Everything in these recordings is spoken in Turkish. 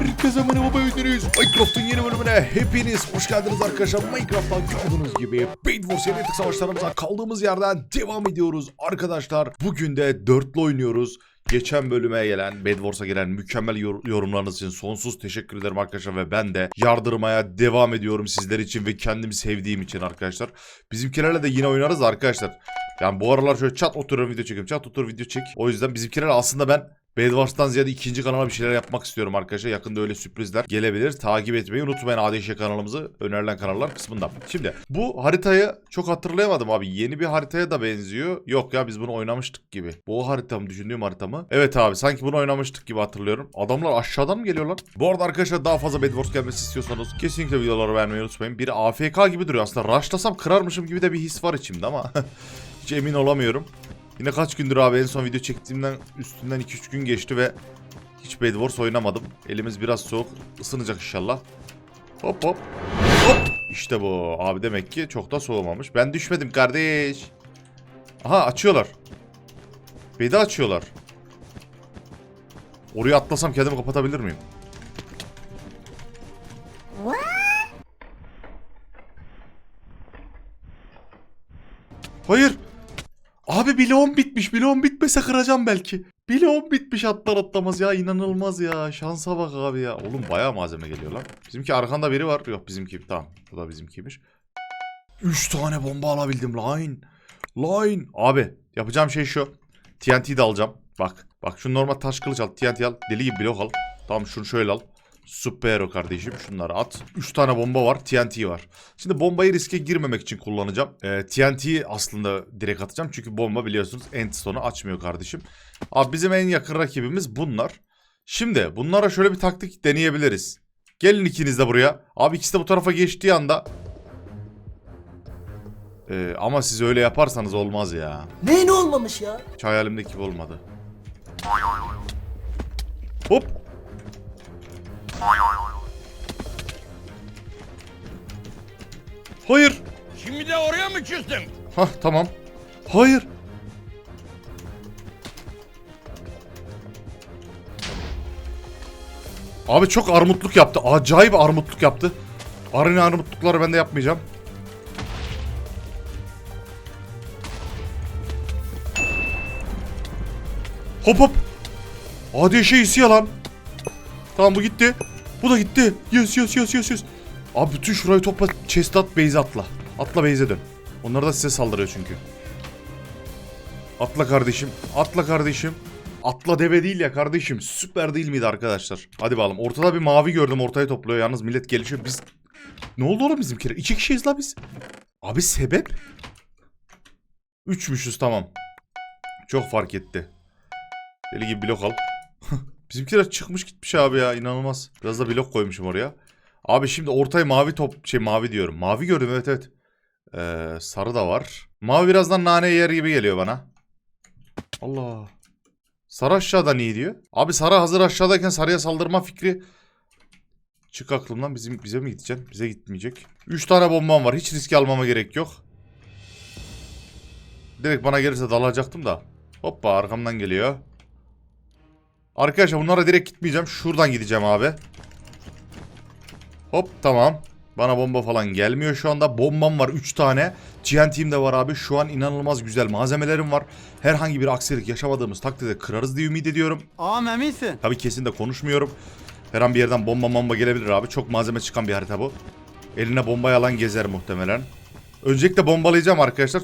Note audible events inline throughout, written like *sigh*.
Herkese merhaba beğendiniz. Minecraft'ın yeni bölümüne hepiniz hoş geldiniz arkadaşlar. Minecraft'ta gördüğünüz gibi Paid for Senetik savaşlarımıza kaldığımız yerden devam ediyoruz arkadaşlar. Bugün de dörtlü oynuyoruz. Geçen bölüme gelen, Bed Wars'a gelen mükemmel yor- yorumlarınız için sonsuz teşekkür ederim arkadaşlar ve ben de yardırmaya devam ediyorum sizler için ve kendimi sevdiğim için arkadaşlar. Bizimkilerle de yine oynarız arkadaşlar. Yani bu aralar şöyle çat oturuyorum video çekiyorum. Çat otur video çek. O yüzden bizimkilerle aslında ben Bedwars'tan ziyade ikinci kanala bir şeyler yapmak istiyorum arkadaşlar. Yakında öyle sürprizler gelebilir. Takip etmeyi unutmayın ADŞ kanalımızı önerilen kanallar kısmında. Şimdi bu haritayı çok hatırlayamadım abi. Yeni bir haritaya da benziyor. Yok ya biz bunu oynamıştık gibi. Bu o harita mı düşündüğüm harita mı? Evet abi sanki bunu oynamıştık gibi hatırlıyorum. Adamlar aşağıdan mı geliyorlar? Bu arada arkadaşlar daha fazla Bedwars gelmesi istiyorsanız kesinlikle videoları beğenmeyi unutmayın. Biri AFK gibi duruyor aslında. Rushlasam kırarmışım gibi de bir his var içimde ama *laughs* hiç emin olamıyorum. Yine kaç gündür abi en son video çektiğimden üstünden 2-3 gün geçti ve hiç Bed Wars oynamadım. Elimiz biraz soğuk. ısınacak inşallah. Hop hop. Hop. İşte bu. Abi demek ki çok da soğumamış. Ben düşmedim kardeş. Aha açıyorlar. Bed'i açıyorlar. Oraya atlasam kendimi kapatabilir miyim? Hayır. Abi bloğum bitmiş. Bloğum bitmese kıracağım belki. Bloğum bitmiş atlar atlamaz ya. inanılmaz ya. Şansa bak abi ya. Oğlum bayağı malzeme geliyor lan. Bizimki arkanda biri var. Yok bizimki. Tamam. Bu da bizimkiymiş. 3 tane bomba alabildim. Line. Line. Abi yapacağım şey şu. TNT'yi de alacağım. Bak. Bak şu normal taş kılıç al. TNT al. Deli gibi blok al. Tamam şunu şöyle al. Süper kardeşim. Şunları at. 3 tane bomba var. TNT var. Şimdi bombayı riske girmemek için kullanacağım. Ee, TNT'yi aslında direkt atacağım. Çünkü bomba biliyorsunuz endstone'u açmıyor kardeşim. Abi bizim en yakın rakibimiz bunlar. Şimdi bunlara şöyle bir taktik deneyebiliriz. Gelin ikiniz de buraya. Abi ikisi de bu tarafa geçtiği anda. Ee, ama siz öyle yaparsanız olmaz ya. Neyin olmamış ya? Hiç hayalimdeki gibi olmadı. Hop. Hayır. Şimdi de oraya mı çözdün? Hah tamam. Hayır. Abi çok armutluk yaptı. Acayip armutluk yaptı. Arını armutlukları ben de yapmayacağım. Hop hop. Adi şey hisse lan. Tamam bu gitti. Bu da gitti. Yes yes yes yes yes. Abi bütün şurayı topla. Chest at base atla. Atla base'e dön. Onlar da size saldırıyor çünkü. Atla kardeşim. Atla kardeşim. Atla deve değil ya kardeşim. Süper değil miydi arkadaşlar? Hadi bakalım. Ortada bir mavi gördüm. Ortaya topluyor. Yalnız millet gelişiyor. Biz... Ne oldu oğlum bizimkiler? İki kişiyiz la biz. Abi sebep? Üçmüşüz tamam. Çok fark etti. Deli gibi blok al. Bizimkiler çıkmış gitmiş abi ya inanılmaz. Biraz da blok koymuşum oraya. Abi şimdi ortaya mavi top şey mavi diyorum. Mavi gördüm evet evet. Ee, sarı da var. Mavi birazdan nane yer gibi geliyor bana. Allah. Sarı aşağıda niye diyor? Abi sarı hazır aşağıdayken sarıya saldırma fikri çık aklımdan bizim bize mi gideceksin? Bize gitmeyecek. 3 tane bombam var. Hiç risk almama gerek yok. Direkt bana gelirse dalacaktım da. Hoppa arkamdan geliyor. Arkadaşlar bunlara direkt gitmeyeceğim. Şuradan gideceğim abi. Hop tamam. Bana bomba falan gelmiyor şu anda. Bombam var 3 tane. TNT'm de var abi. Şu an inanılmaz güzel malzemelerim var. Herhangi bir aksilik yaşamadığımız takdirde kırarız diye ümit ediyorum. Ağam eminsin. Tabii kesin de konuşmuyorum. Her an bir yerden bomba bomba gelebilir abi. Çok malzeme çıkan bir harita bu. Eline bomba yalan gezer muhtemelen. Öncelikle bombalayacağım arkadaşlar.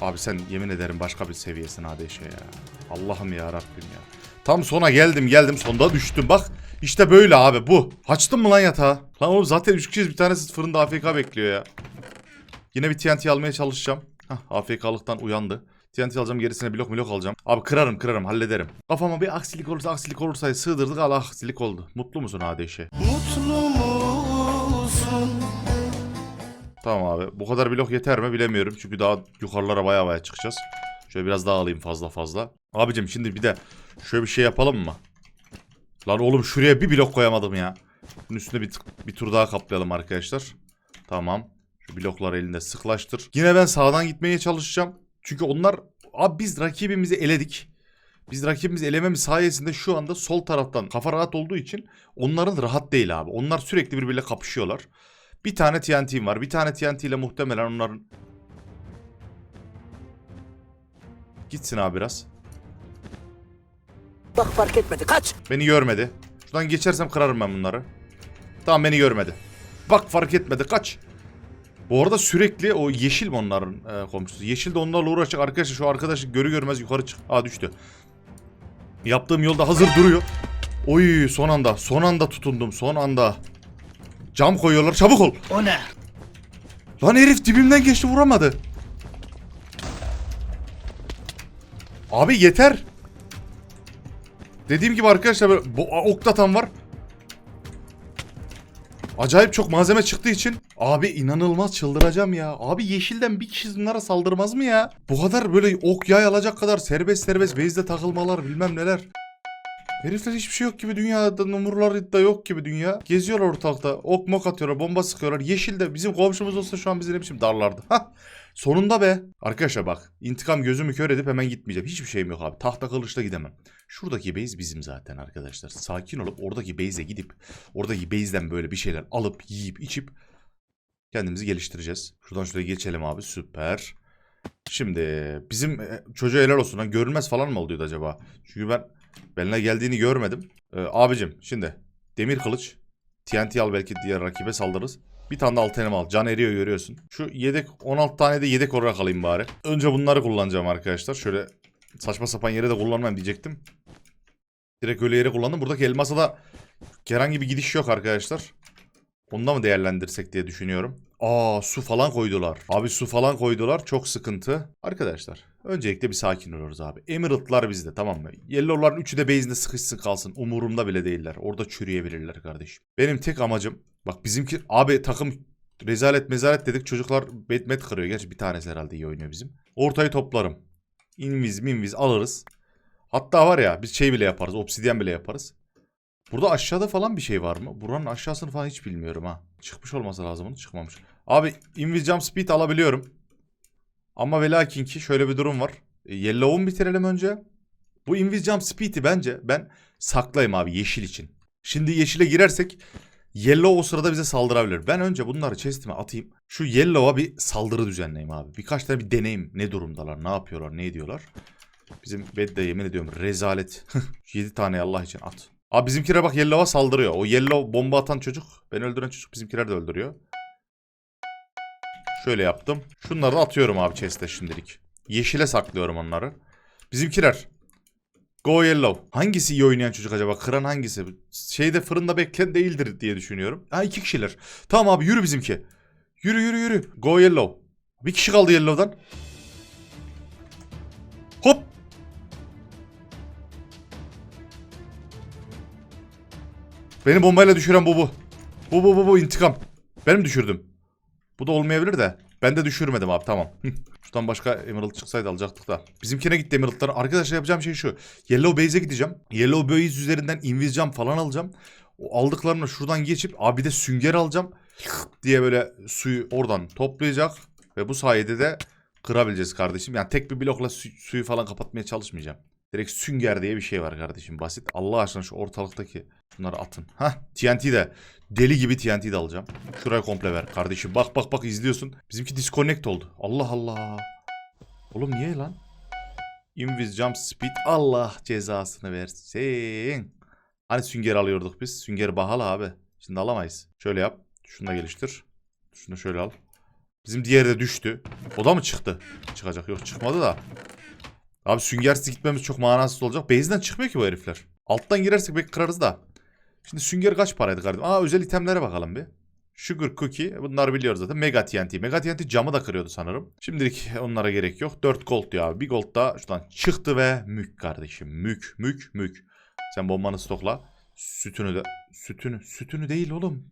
Abi sen yemin ederim başka bir seviyesin ADŞ ya. Allah'ım ya Rabbim ya. Tam sona geldim geldim sonda düştüm bak. İşte böyle abi bu. Açtın mı lan yatağı? Lan oğlum zaten 3 kişiyiz bir tanesi fırında AFK bekliyor ya. Yine bir TNT almaya çalışacağım. Hah AFK'lıktan uyandı. TNT alacağım gerisine blok blok alacağım. Abi kırarım kırarım hallederim. Kafama bir aksilik olursa aksilik olursa sığdırdık al aksilik oldu. Mutlu musun ADŞ? Mutlu musun? Tamam abi. Bu kadar blok yeter mi bilemiyorum. Çünkü daha yukarılara baya baya çıkacağız. Şöyle biraz daha alayım fazla fazla. Abicim şimdi bir de şöyle bir şey yapalım mı? Lan oğlum şuraya bir blok koyamadım ya. Bunun üstüne bir, bir tur daha kaplayalım arkadaşlar. Tamam. Şu blokları elinde sıklaştır. Yine ben sağdan gitmeye çalışacağım. Çünkü onlar... Abi biz rakibimizi eledik. Biz rakibimiz elememiz sayesinde şu anda sol taraftan kafa rahat olduğu için onların rahat değil abi. Onlar sürekli birbiriyle kapışıyorlar. Bir tane TNT'm var. Bir tane TNT ile muhtemelen onların... Gitsin abi biraz. Bak fark etmedi kaç. Beni görmedi. Şuradan geçersem kırarım ben bunları. Tamam beni görmedi. Bak fark etmedi kaç. Bu arada sürekli o yeşil mi onların e, komşusu? Yeşil de onlarla uğraşacak. Arkadaşlar şu arkadaşı görü görmez yukarı çık. Aa düştü. Yaptığım yolda hazır duruyor. Oy son anda. Son anda tutundum. Son anda. Cam koyuyorlar. Çabuk ol. O ne? Lan herif dibimden geçti vuramadı. Abi yeter. Dediğim gibi arkadaşlar böyle oklatan var. Acayip çok malzeme çıktığı için abi inanılmaz çıldıracağım ya. Abi yeşilden bir kişi bunlara saldırmaz mı ya? Bu kadar böyle ok yay alacak kadar serbest serbest base'de takılmalar bilmem neler. Herifler hiçbir şey yok gibi dünyada numurları da yok gibi dünya. Geziyorlar ortalıkta. Ok mok atıyorlar, bomba sıkıyorlar. Yeşilde bizim komşumuz olsa şu an bizi ne biçim darlardı. Sonunda be. Arkadaşlar bak. intikam gözümü kör edip hemen gitmeyeceğim. Hiçbir şeyim yok abi. Tahta kılıçla gidemem. Şuradaki base bizim zaten arkadaşlar. Sakin olup oradaki base'e gidip oradaki base'den böyle bir şeyler alıp yiyip içip kendimizi geliştireceğiz. Şuradan şuraya geçelim abi. Süper. Şimdi bizim e, çocuğa helal olsun. Lan görünmez falan mı oluyordu acaba? Çünkü ben benimle geldiğini görmedim. Ee, abicim şimdi demir kılıç. TNT al belki diğer rakibe saldırırız. Bir tane de elma al. Can eriyor görüyorsun. Şu yedek 16 tane de yedek olarak alayım bari. Önce bunları kullanacağım arkadaşlar. Şöyle saçma sapan yere de kullanmam diyecektim. Direkt öyle yere kullandım. Buradaki elmasa da herhangi bir gidiş yok arkadaşlar. Onu mı değerlendirsek diye düşünüyorum. Aa su falan koydular. Abi su falan koydular. Çok sıkıntı. Arkadaşlar öncelikle bir sakin oluruz abi. Emerald'lar bizde tamam mı? Yellow'ların üçü de base'inde sıkışsın kalsın. Umurumda bile değiller. Orada çürüyebilirler kardeşim. Benim tek amacım bak bizimki abi takım rezalet mezalet dedik. Çocuklar betmet kırıyor. Gerçi bir tanesi herhalde iyi oynuyor bizim. Ortayı toplarım. Inviz minviz alırız. Hatta var ya biz şey bile yaparız. Obsidyen bile yaparız. Burada aşağıda falan bir şey var mı? Buranın aşağısını falan hiç bilmiyorum ha. Çıkmış olması lazım onun çıkmamış. Abi Invis Jump Speed alabiliyorum. Ama ve lakin ki şöyle bir durum var. E, Yellow'u mu bitirelim önce? Bu Invis Jump Speed'i bence ben saklayayım abi yeşil için. Şimdi yeşile girersek Yellow o sırada bize saldırabilir. Ben önce bunları chest'ime atayım. Şu Yellow'a bir saldırı düzenleyeyim abi. Birkaç tane bir deneyim. Ne durumdalar, ne yapıyorlar, ne ediyorlar. Bizim Bedde yemin ediyorum rezalet. *laughs* 7 tane Allah için at. Abi bizimkiler bak Yellow'a saldırıyor. O Yellow bomba atan çocuk, beni öldüren çocuk bizimkiler de öldürüyor. Şöyle yaptım. Şunları da atıyorum abi chest'e şimdilik. Yeşile saklıyorum onları. Bizimkiler. Go Yellow. Hangisi iyi oynayan çocuk acaba? Kıran hangisi? Şeyde fırında bekleyen değildir diye düşünüyorum. Ha iki kişiler. Tamam abi yürü bizimki. Yürü yürü yürü. Go Yellow. Bir kişi kaldı Yellow'dan. Hop. Beni bombayla düşüren bu bu. Bu bu bu bu intikam. Benim düşürdüm. Bu da olmayabilir de. Ben de düşürmedim abi tamam. *laughs* Şuradan başka Emerald çıksaydı alacaktık da. Bizimkine gitti Emerald'lar. Arkadaşlar yapacağım şey şu. Yellow Base'e gideceğim. Yellow Base üzerinden Invis Jam falan alacağım. O aldıklarını şuradan geçip abi de sünger alacağım. diye böyle suyu oradan toplayacak. Ve bu sayede de kırabileceğiz kardeşim. Yani tek bir blokla su- suyu falan kapatmaya çalışmayacağım. Direkt sünger diye bir şey var kardeşim. Basit. Allah aşkına şu ortalıktaki bunları atın. Hah TNT de. Deli gibi TNT de alacağım. Şuraya komple ver kardeşim. Bak bak bak izliyorsun. Bizimki disconnect oldu. Allah Allah. Oğlum niye lan? Invis jump speed. Allah cezasını versin. Hani sünger alıyorduk biz. Sünger pahalı abi. Şimdi alamayız. Şöyle yap. Şunu da geliştir. Şunu şöyle al. Bizim diğeri de düştü. O da mı çıktı? Çıkacak. Yok çıkmadı da. Abi süngersiz gitmemiz çok manasız olacak. Base'den çıkmıyor ki bu herifler. Alttan girersek belki kırarız da. Şimdi sünger kaç paraydı kardeşim? Aa özel itemlere bakalım bir. Sugar Cookie. Bunları biliyoruz zaten. Mega TNT. Mega TNT camı da kırıyordu sanırım. Şimdilik onlara gerek yok. 4 gold diyor abi. Bir gold da şuradan çıktı ve mük kardeşim. Mük mük mük. Sen bombanı stokla. Sütünü de. Sütünü. Sütünü değil oğlum.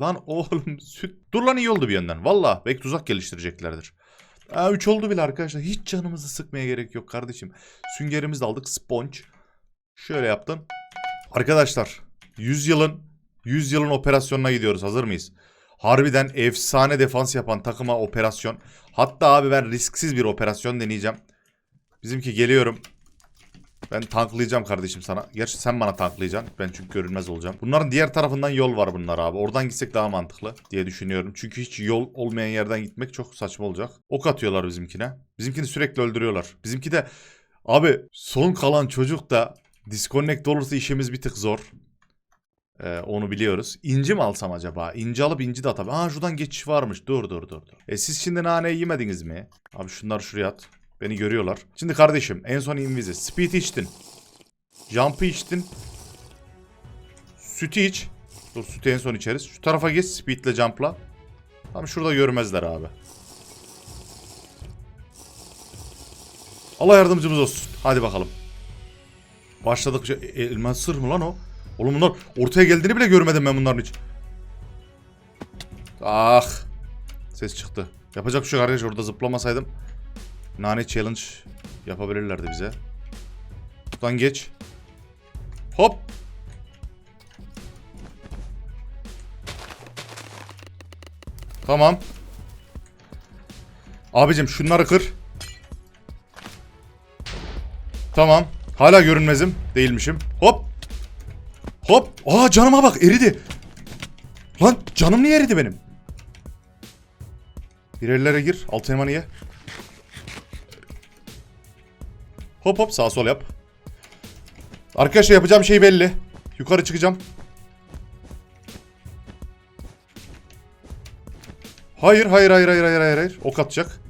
Lan oğlum süt. Dur lan iyi oldu bir yönden. Valla belki tuzak geliştireceklerdir. Aa 3 oldu bile arkadaşlar. Hiç canımızı sıkmaya gerek yok kardeşim. Süngerimizi aldık. Sponge. Şöyle yaptım. Arkadaşlar 100 yılın 100 yılın operasyonuna gidiyoruz. Hazır mıyız? Harbiden efsane defans yapan takıma operasyon. Hatta abi ben risksiz bir operasyon deneyeceğim. Bizimki geliyorum. Ben tanklayacağım kardeşim sana. Gerçi sen bana tanklayacaksın. Ben çünkü görünmez olacağım. Bunların diğer tarafından yol var bunlar abi. Oradan gitsek daha mantıklı diye düşünüyorum. Çünkü hiç yol olmayan yerden gitmek çok saçma olacak. Ok atıyorlar bizimkine. Bizimkini sürekli öldürüyorlar. Bizimki de abi son kalan çocuk da disconnect olursa işimiz bir tık zor. Ee, onu biliyoruz. İnci mi alsam acaba? İnci alıp inci de atalım. Aa şuradan geçiş varmış. Dur dur dur. dur. E siz şimdi naneyi yemediniz mi? Abi şunları şuraya at. Beni görüyorlar. Şimdi kardeşim en son invizi. Speed içtin. Jump'ı içtin. Sütü iç. Dur sütü en son içeriz. Şu tarafa geç speedle jump'la. Tam şurada görmezler abi. Allah yardımcımız olsun. Hadi bakalım. Başladık. E, elmas sır mı lan o? Oğlum bunlar ortaya geldiğini bile görmedim ben bunların hiç. Ah. Ses çıktı. Yapacak bir şey yok arkadaş orada zıplamasaydım. Nane challenge yapabilirlerdi bize. Buradan geç. Hop. Tamam. Abicim şunları kır. Tamam. Hala görünmezim. Değilmişim. Hop. Hop. Aa canıma bak eridi. Lan canım niye eridi benim? Bir ellere gir. Alt elmanı ye. Hop hop sağ sol yap. Arkadaşlar yapacağım şey belli. Yukarı çıkacağım. Hayır hayır hayır hayır hayır hayır hayır. Ok atacak.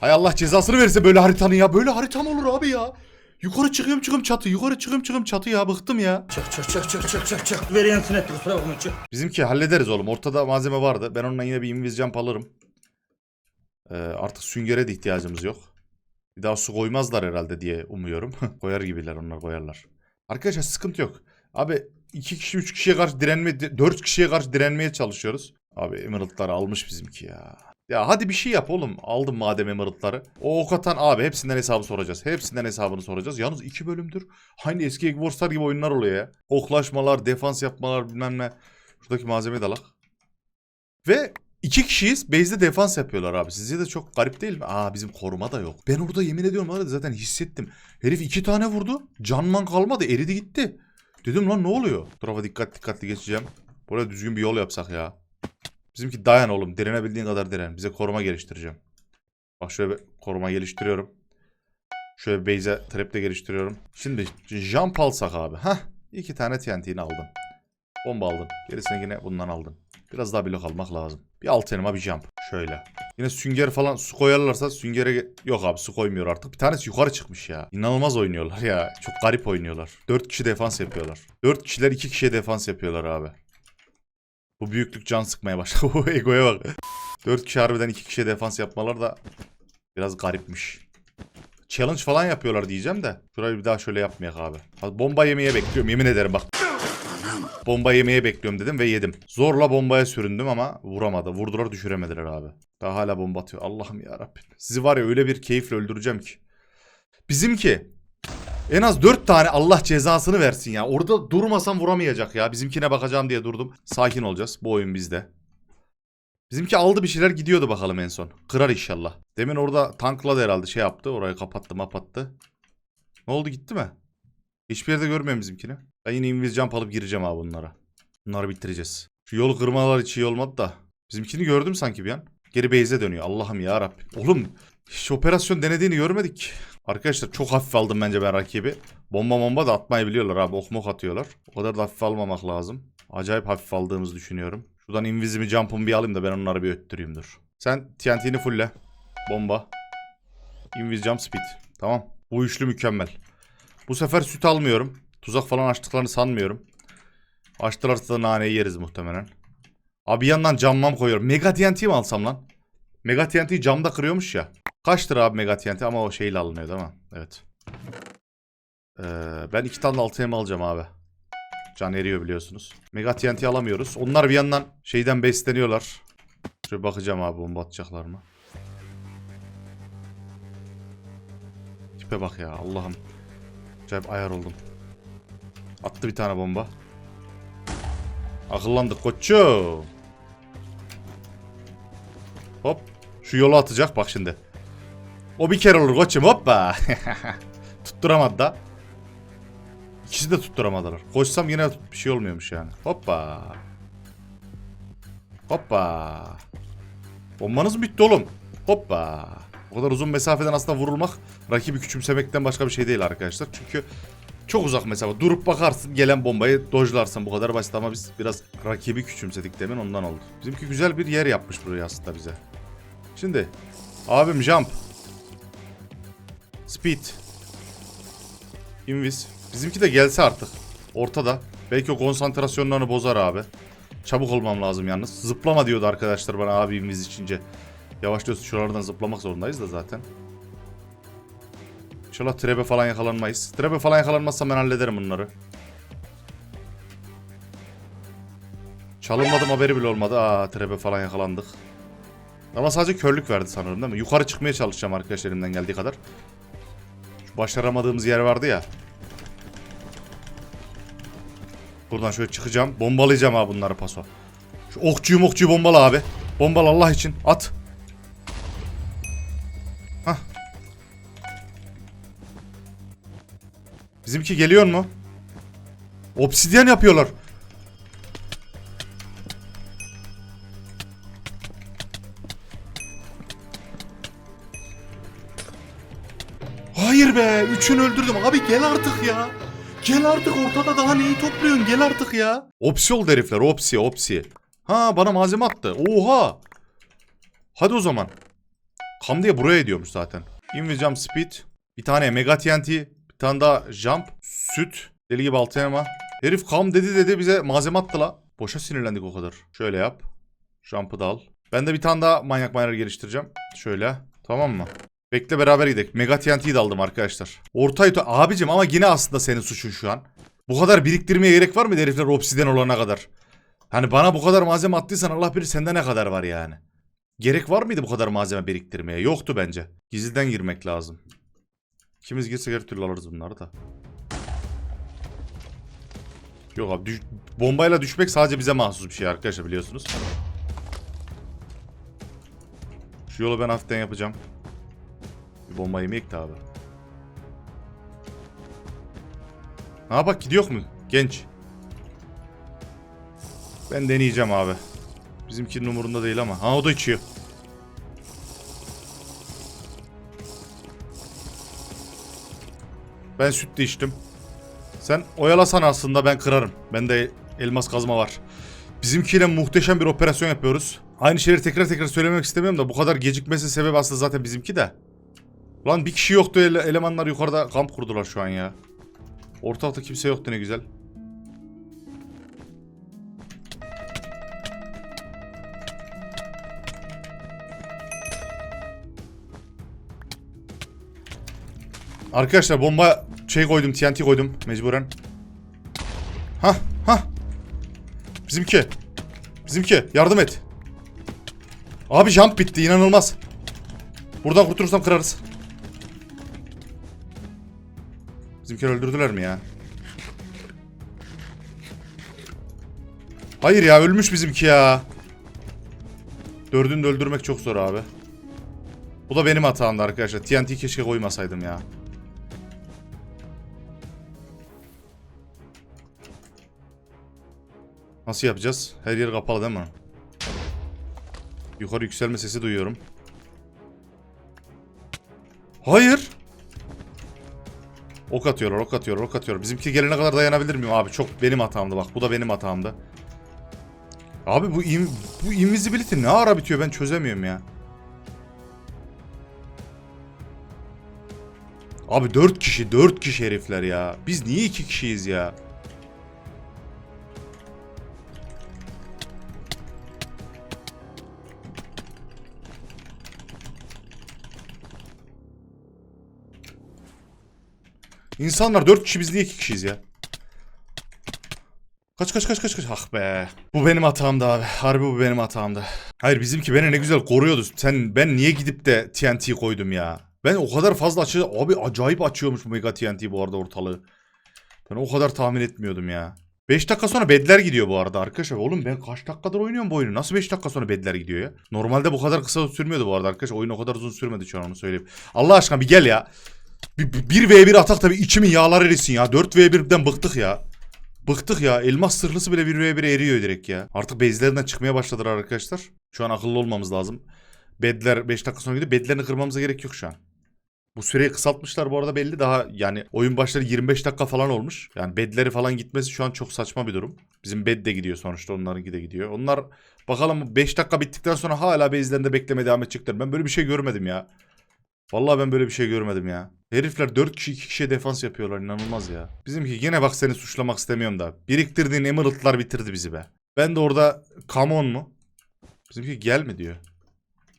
Hay Allah cezasını verirse böyle haritanın ya. Böyle harita mı olur abi ya? Yukarı çıkıyorum çıkıyorum çatı. Yukarı çıkıyorum çıkıyorum çatı ya. Bıktım ya. Çık çık çık çık çık çık çık. Veriyen sinet kusura bakma çık. Bizimki hallederiz oğlum. Ortada malzeme vardı. Ben ondan yine bir inviz jump alırım. Ee, artık süngere de ihtiyacımız yok. Bir daha su koymazlar herhalde diye umuyorum. *laughs* Koyar gibiler onlar koyarlar. Arkadaşlar sıkıntı yok. Abi iki kişi üç kişiye karşı direnme, dört kişiye karşı direnmeye çalışıyoruz. Abi Emerald'ları almış bizimki ya. Ya hadi bir şey yap oğlum. Aldım madem Emerald'ları. O ok atan abi hepsinden hesabı soracağız. Hepsinden hesabını soracağız. Yalnız iki bölümdür. Hani eski Egg Wars'lar gibi oyunlar oluyor ya. Oklaşmalar, defans yapmalar bilmem ne. Şuradaki malzemeyi de alak. Ve iki kişiyiz. Base'de defans yapıyorlar abi. Sizce de çok garip değil mi? Aa bizim koruma da yok. Ben orada yemin ediyorum var zaten hissettim. Herif iki tane vurdu. Canman kalmadı. Eridi gitti. Dedim lan ne oluyor? Tarafa dikkat dikkatli geçeceğim. Buraya düzgün bir yol yapsak ya. Bizimki dayan oğlum. Direnebildiğin kadar diren. Bize koruma geliştireceğim. Bak şöyle koruma geliştiriyorum. Şöyle base'e trap de geliştiriyorum. Şimdi jump alsak abi. Hah. iki tane TNT'ni aldın. Bomba aldın. Gerisini yine bundan aldın. Biraz daha blok almak lazım. Bir alt elma bir jump. Şöyle. Yine sünger falan su koyarlarsa süngere... ge- Yok abi su koymuyor artık. Bir tanesi yukarı çıkmış ya. İnanılmaz oynuyorlar ya. Çok garip oynuyorlar. 4 kişi defans yapıyorlar. 4 kişiler 2 kişiye defans yapıyorlar abi. Bu büyüklük can sıkmaya başladı. *laughs* Bu egoya bak. 4 kişi harbiden 2 kişiye defans yapmalar da biraz garipmiş. Challenge falan yapıyorlar diyeceğim de. Şurayı bir daha şöyle yapmayak abi. Bomba yemeye bekliyorum yemin ederim bak. Bomba yemeye bekliyorum dedim ve yedim. Zorla bombaya süründüm ama vuramadı. Vurdular düşüremediler abi. Daha hala bomba atıyor. Allah'ım ya Rabbim. Sizi var ya öyle bir keyifle öldüreceğim ki. Bizimki en az 4 tane Allah cezasını versin ya. Orada durmasam vuramayacak ya. Bizimkine bakacağım diye durdum. Sakin olacağız. Bu oyun bizde. Bizimki aldı bir şeyler gidiyordu bakalım en son. Kırar inşallah. Demin orada tankladı herhalde şey yaptı. Orayı kapattı mapattı. Ne oldu gitti mi? Hiçbir yerde görmüyorum bizimkini. Ben yine invis jump alıp gireceğim abi bunlara. Bunları bitireceğiz. Şu yolu kırmalar hiç iyi olmadı da. Bizimkini gördüm sanki bir an. Geri base'e dönüyor. Allah'ım ya Rabbim. Oğlum hiç operasyon denediğini görmedik. Arkadaşlar çok hafif aldım bence ben rakibi. Bomba bomba da atmayı biliyorlar abi. Ok mok atıyorlar. O kadar da hafif almamak lazım. Acayip hafif aldığımızı düşünüyorum. Şuradan invisimi jump'ımı bir alayım da ben onları bir öttüreyim dur. Sen TNT'ni fulle. Bomba. Invis jump speed. Tamam. Bu üçlü mükemmel. Bu sefer süt almıyorum. Tuzak falan açtıklarını sanmıyorum. Açtılarsa da naneyi yeriz muhtemelen. Abi yandan cammam koyuyorum. Mega TNT mi alsam lan? Mega TNT camda kırıyormuş ya. Kaç lira abi Mega TNT ama o şeyle alınıyor değil mi? Evet. Ee, ben iki tane altı alacağım abi. Can eriyor biliyorsunuz. Mega TNT alamıyoruz. Onlar bir yandan şeyden besleniyorlar. Şöyle bakacağım abi bomba atacaklar mı? Tipe bak ya Allah'ım. Acayip ayar oldum. Attı bir tane bomba. Akıllandık koçum. Hop. Şu yolu atacak bak şimdi. O bir kere olur koçum hoppa. *laughs* Tutturamadı da. İkisi de tutturamadılar. Koşsam yine bir şey olmuyormuş yani. Hoppa. Hoppa. Bombanız mı bitti oğlum? Hoppa. O kadar uzun mesafeden aslında vurulmak rakibi küçümsemekten başka bir şey değil arkadaşlar. Çünkü çok uzak mesafe. Durup bakarsın gelen bombayı dojlarsın. Bu kadar basit ama biz biraz rakibi küçümsedik demin ondan oldu. Bizimki güzel bir yer yapmış buraya aslında bize. Şimdi abim jump. Speed. Invis. Bizimki de gelse artık. Ortada. Belki o konsantrasyonlarını bozar abi. Çabuk olmam lazım yalnız. Zıplama diyordu arkadaşlar bana abi invis içince. Yavaşlıyoruz. Şuralardan zıplamak zorundayız da zaten. İnşallah trebe falan yakalanmayız. Trebe falan yakalanmazsam ben hallederim bunları. Çalınmadım haberi bile olmadı. Aa trebe falan yakalandık. Ama sadece körlük verdi sanırım değil mi? Yukarı çıkmaya çalışacağım arkadaşlar elimden geldiği kadar. Şu başaramadığımız yer vardı ya. Buradan şöyle çıkacağım. Bombalayacağım abi bunları paso. Şu okçuyu mokçuyu bombala abi. Bombala Allah için. At. Bizimki geliyor mu? Obsidyen yapıyorlar. Hayır be. Üçünü öldürdüm. Abi gel artık ya. Gel artık ortada daha neyi topluyorsun? Gel artık ya. Opsi oldu herifler. Opsi opsi. Ha bana malzeme attı. Oha. Hadi o zaman. Kam diye buraya ediyormuş zaten. Invis jump speed. Bir tane mega TNT. Tane daha jump. Süt. Deli gibi altı elma. Herif kam dedi dedi bize malzeme attı la. Boşa sinirlendik o kadar. Şöyle yap. Jump'ı da al. Ben de bir tane daha manyak miner geliştireceğim. Şöyle. Tamam mı? Bekle beraber gidelim. Mega TNT'yi de aldım arkadaşlar. Ortayı to- Abicim ama yine aslında senin suçun şu an. Bu kadar biriktirmeye gerek var mı herifler obsiden olana kadar? Hani bana bu kadar malzeme attıysan Allah bilir sende ne kadar var yani. Gerek var mıydı bu kadar malzeme biriktirmeye? Yoktu bence. Gizliden girmek lazım. İkimiz girsek her türlü alırız bunları da. Yok abi düş- bombayla düşmek sadece bize mahsus bir şey arkadaşlar biliyorsunuz. Şu yolu ben hafiften yapacağım. Bir bomba yemeyek de abi. Ne yapak gidiyor mu? Genç. Ben deneyeceğim abi. Bizimkinin umurunda değil ama. Ha o da içiyor. Ben süt de içtim. Sen oyalasan aslında ben kırarım. Bende elmas kazma var. Bizimkiyle muhteşem bir operasyon yapıyoruz. Aynı şeyleri tekrar tekrar söylemek istemiyorum da bu kadar gecikmesi sebebi aslında zaten bizimki de. Lan bir kişi yoktu ele- elemanlar yukarıda kamp kurdular şu an ya. Ortalıkta kimse yoktu ne güzel. Arkadaşlar bomba şey koydum TNT koydum mecburen. Ha ha. Bizimki. Bizimki yardım et. Abi jump bitti inanılmaz. Buradan kurtulursam kırarız. Bizimkiler öldürdüler mi ya? Hayır ya ölmüş bizimki ya. Dördünü de öldürmek çok zor abi. Bu da benim hatamdı arkadaşlar. TNT keşke koymasaydım ya. Nasıl yapacağız? Her yer kapalı değil mi? Yukarı yükselme sesi duyuyorum. Hayır. Ok atıyorlar, ok atıyorlar, ok atıyorlar. Bizimki gelene kadar dayanabilir miyim abi? Çok benim hatamdı bak. Bu da benim hatamdı. Abi bu in, bu invisibility ne ara bitiyor ben çözemiyorum ya. Abi 4 kişi, 4 kişi herifler ya. Biz niye 2 kişiyiz ya? İnsanlar 4 kişi biz niye 2 kişiyiz ya? Kaç kaç kaç kaç kaç. Ah be. Bu benim hatamdı abi. Harbi bu benim hatamdı. Hayır bizimki beni ne güzel koruyordu. Sen ben niye gidip de TNT koydum ya? Ben o kadar fazla açı abi acayip açıyormuş bu Mega TNT bu arada ortalığı. Ben o kadar tahmin etmiyordum ya. 5 dakika sonra bedler gidiyor bu arada arkadaşlar. Oğlum ben kaç dakikadır oynuyorum bu oyunu? Nasıl 5 dakika sonra bedler gidiyor ya? Normalde bu kadar kısa sürmüyordu bu arada arkadaşlar. Oyun o kadar uzun sürmedi şu an onu söyleyeyim. Allah aşkına bir gel ya. Bir, v 1 atak tabii içimin yağlar erisin ya. 4v1'den bıktık ya. Bıktık ya. Elmas sırlısı bile 1v1 eriyor direkt ya. Artık base'lerinden çıkmaya başladılar arkadaşlar. Şu an akıllı olmamız lazım. Bedler 5 dakika sonra gidiyor. Bedlerini kırmamıza gerek yok şu an. Bu süreyi kısaltmışlar bu arada belli. Daha yani oyun başları 25 dakika falan olmuş. Yani bedleri falan gitmesi şu an çok saçma bir durum. Bizim bed de gidiyor sonuçta onlarınki de gidiyor. Onlar bakalım 5 dakika bittikten sonra hala base'lerinde beklemeye devam edecekler. Ben böyle bir şey görmedim ya. Vallahi ben böyle bir şey görmedim ya. Herifler 4 kişi 2 kişiye defans yapıyorlar inanılmaz ya. Bizimki yine bak seni suçlamak istemiyorum da. Biriktirdiğin emerald'lar bitirdi bizi be. Ben de orada come on mu? Bizimki gel mi diyor.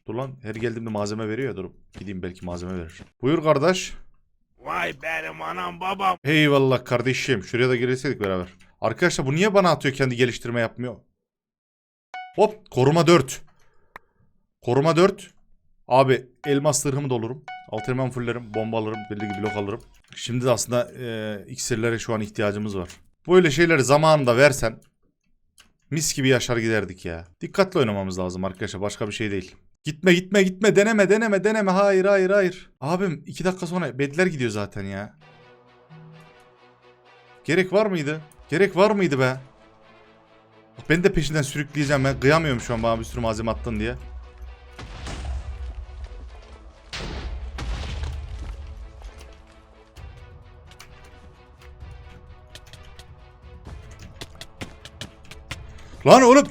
Dur lan her geldiğimde malzeme veriyor ya durup gideyim belki malzeme verir. Buyur kardeş. Vay benim anam babam. Eyvallah kardeşim. Şuraya da girseydik beraber. Arkadaşlar bu niye bana atıyor kendi geliştirme yapmıyor? Hop koruma 4. Koruma 4. Abi elmas zırhımı dolurum. Alt elman fullerim. Bomba alırım. Belli blok alırım. Şimdi de aslında e, iksirlere şu an ihtiyacımız var. Böyle şeyleri zamanında versen mis gibi yaşar giderdik ya. Dikkatli oynamamız lazım arkadaşlar. Başka bir şey değil. Gitme gitme gitme deneme deneme deneme hayır hayır hayır. Abim iki dakika sonra bedler gidiyor zaten ya. Gerek var mıydı? Gerek var mıydı be? Beni de peşinden sürükleyeceğim ben. Kıyamıyorum şu an bana bir sürü malzeme attın diye. Lan oğlum.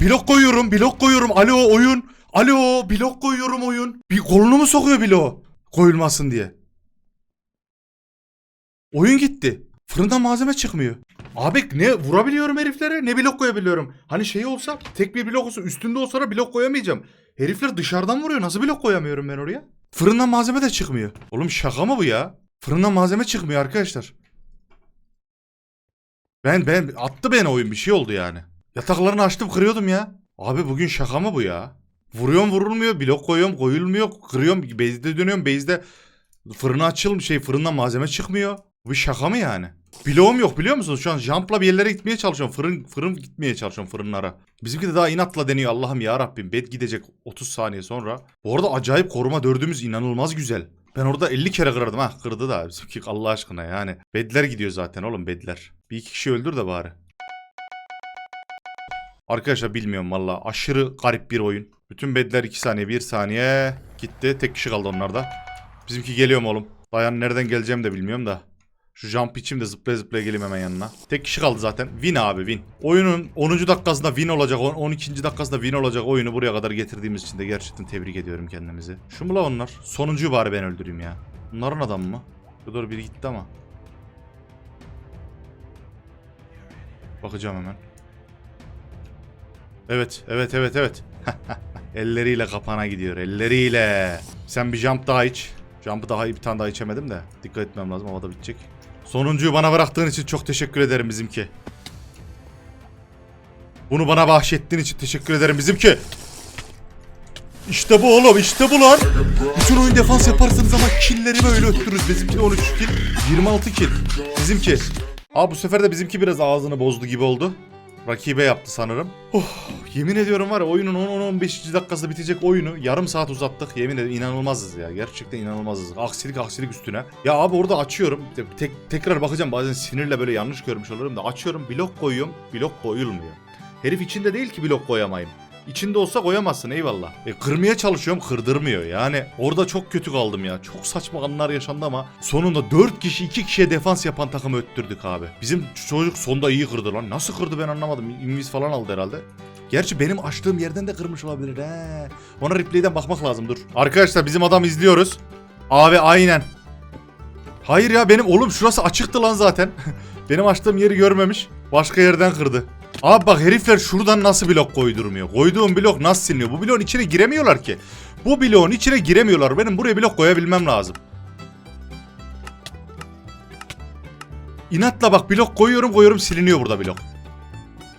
Blok koyuyorum, blok koyuyorum. Alo oyun. Alo blok koyuyorum oyun. Bir kolunu mu sokuyor bloğu? Koyulmasın diye. Oyun gitti. Fırından malzeme çıkmıyor. Abi ne vurabiliyorum heriflere ne blok koyabiliyorum. Hani şey olsa tek bir blok olsa üstünde olsa da blok koyamayacağım. Herifler dışarıdan vuruyor nasıl blok koyamıyorum ben oraya? Fırından malzeme de çıkmıyor. Oğlum şaka mı bu ya? Fırından malzeme çıkmıyor arkadaşlar. Ben ben attı beni oyun bir şey oldu yani. Yataklarını açtım kırıyordum ya. Abi bugün şaka mı bu ya? Vuruyorum vurulmuyor, blok koyuyorum koyulmuyor, kırıyorum, base'de dönüyorum, base'de fırını açılmış şey fırından malzeme çıkmıyor. Bu şaka mı yani? Bloğum yok biliyor musunuz? Şu an jump'la bir yerlere gitmeye çalışıyorum. Fırın fırın gitmeye çalışıyorum fırınlara. Bizimki de daha inatla deniyor Allah'ım ya Rabbim. Bed gidecek 30 saniye sonra. Bu arada acayip koruma dördümüz inanılmaz güzel. Ben orada 50 kere kırardım ha. Kırdı da bizimki Allah aşkına yani. Bedler gidiyor zaten oğlum bedler. Bir iki kişi öldür de bari. Arkadaşlar bilmiyorum valla. Aşırı garip bir oyun. Bütün bedler 2 saniye 1 saniye gitti. Tek kişi kaldı onlarda. Bizimki geliyor mu oğlum? Dayan nereden geleceğim de bilmiyorum da. Şu jump içim de zıplaya zıplaya geleyim hemen yanına. Tek kişi kaldı zaten. Win abi win. Oyunun 10. dakikasında win olacak. 12. dakikasında win olacak oyunu buraya kadar getirdiğimiz için de gerçekten tebrik ediyorum kendimizi. Şu mu la onlar? Sonuncuyu bari ben öldüreyim ya. Bunların adamı mı? Şu doğru biri gitti ama. Bakacağım hemen. Evet, evet, evet, evet. *laughs* elleriyle kapana gidiyor, elleriyle. Sen bir jump daha iç. Jump'ı daha bir tane daha içemedim de. Dikkat etmem lazım, havada bitecek. Sonuncuyu bana bıraktığın için çok teşekkür ederim bizimki. Bunu bana bahşettiğin için teşekkür ederim bizimki. İşte bu oğlum işte bu lan. Bütün oyun defans yaparsınız ama killleri böyle öttürürüz. Bizimki 13 kill, 26 kill. Bizimki. Aa bu sefer de bizimki biraz ağzını bozdu gibi oldu. Rakibe yaptı sanırım. Oh, yemin ediyorum var ya oyunun 10-15. dakikasında bitecek oyunu yarım saat uzattık. Yemin ederim inanılmazız ya. Gerçekten inanılmazız. Aksilik aksilik üstüne. Ya abi orada açıyorum. Tek, tekrar bakacağım bazen sinirle böyle yanlış görmüş olurum da açıyorum blok koyuyorum. Blok koyulmuyor. Herif içinde değil ki blok koyamayın. İçinde olsa koyamazsın eyvallah. E, kırmaya çalışıyorum kırdırmıyor yani. Orada çok kötü kaldım ya. Çok saçma anlar yaşandı ama sonunda 4 kişi 2 kişiye defans yapan takımı öttürdük abi. Bizim çocuk sonda iyi kırdı lan. Nasıl kırdı ben anlamadım. Invis falan aldı herhalde. Gerçi benim açtığım yerden de kırmış olabilir he. Ona replay'den bakmak lazım dur. Arkadaşlar bizim adam izliyoruz. Abi aynen. Hayır ya benim oğlum şurası açıktı lan zaten. *laughs* benim açtığım yeri görmemiş. Başka yerden kırdı. Abi bak herifler şuradan nasıl blok koydurmuyor. Koyduğum blok nasıl siliniyor? Bu bloğun içine giremiyorlar ki. Bu bloğun içine giremiyorlar. Benim buraya blok koyabilmem lazım. İnatla bak blok koyuyorum koyuyorum siliniyor burada blok.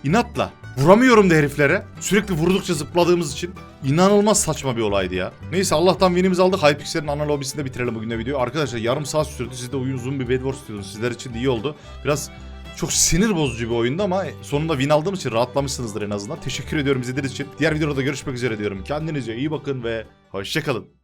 İnatla. Vuramıyorum da heriflere. Sürekli vurdukça zıpladığımız için. inanılmaz saçma bir olaydı ya. Neyse Allah'tan winimizi aldık. Hypixel'in ana lobisinde bitirelim bugün de videoyu. Arkadaşlar yarım saat sürdü. Siz de oyun uzun bir Bed Wars istiyordunuz. Sizler için de iyi oldu. Biraz çok sinir bozucu bir oyundu ama sonunda win aldığım için rahatlamışsınızdır en azından. Teşekkür ediyorum izlediğiniz için. Diğer videoda görüşmek üzere diyorum. Kendinize iyi bakın ve hoşçakalın.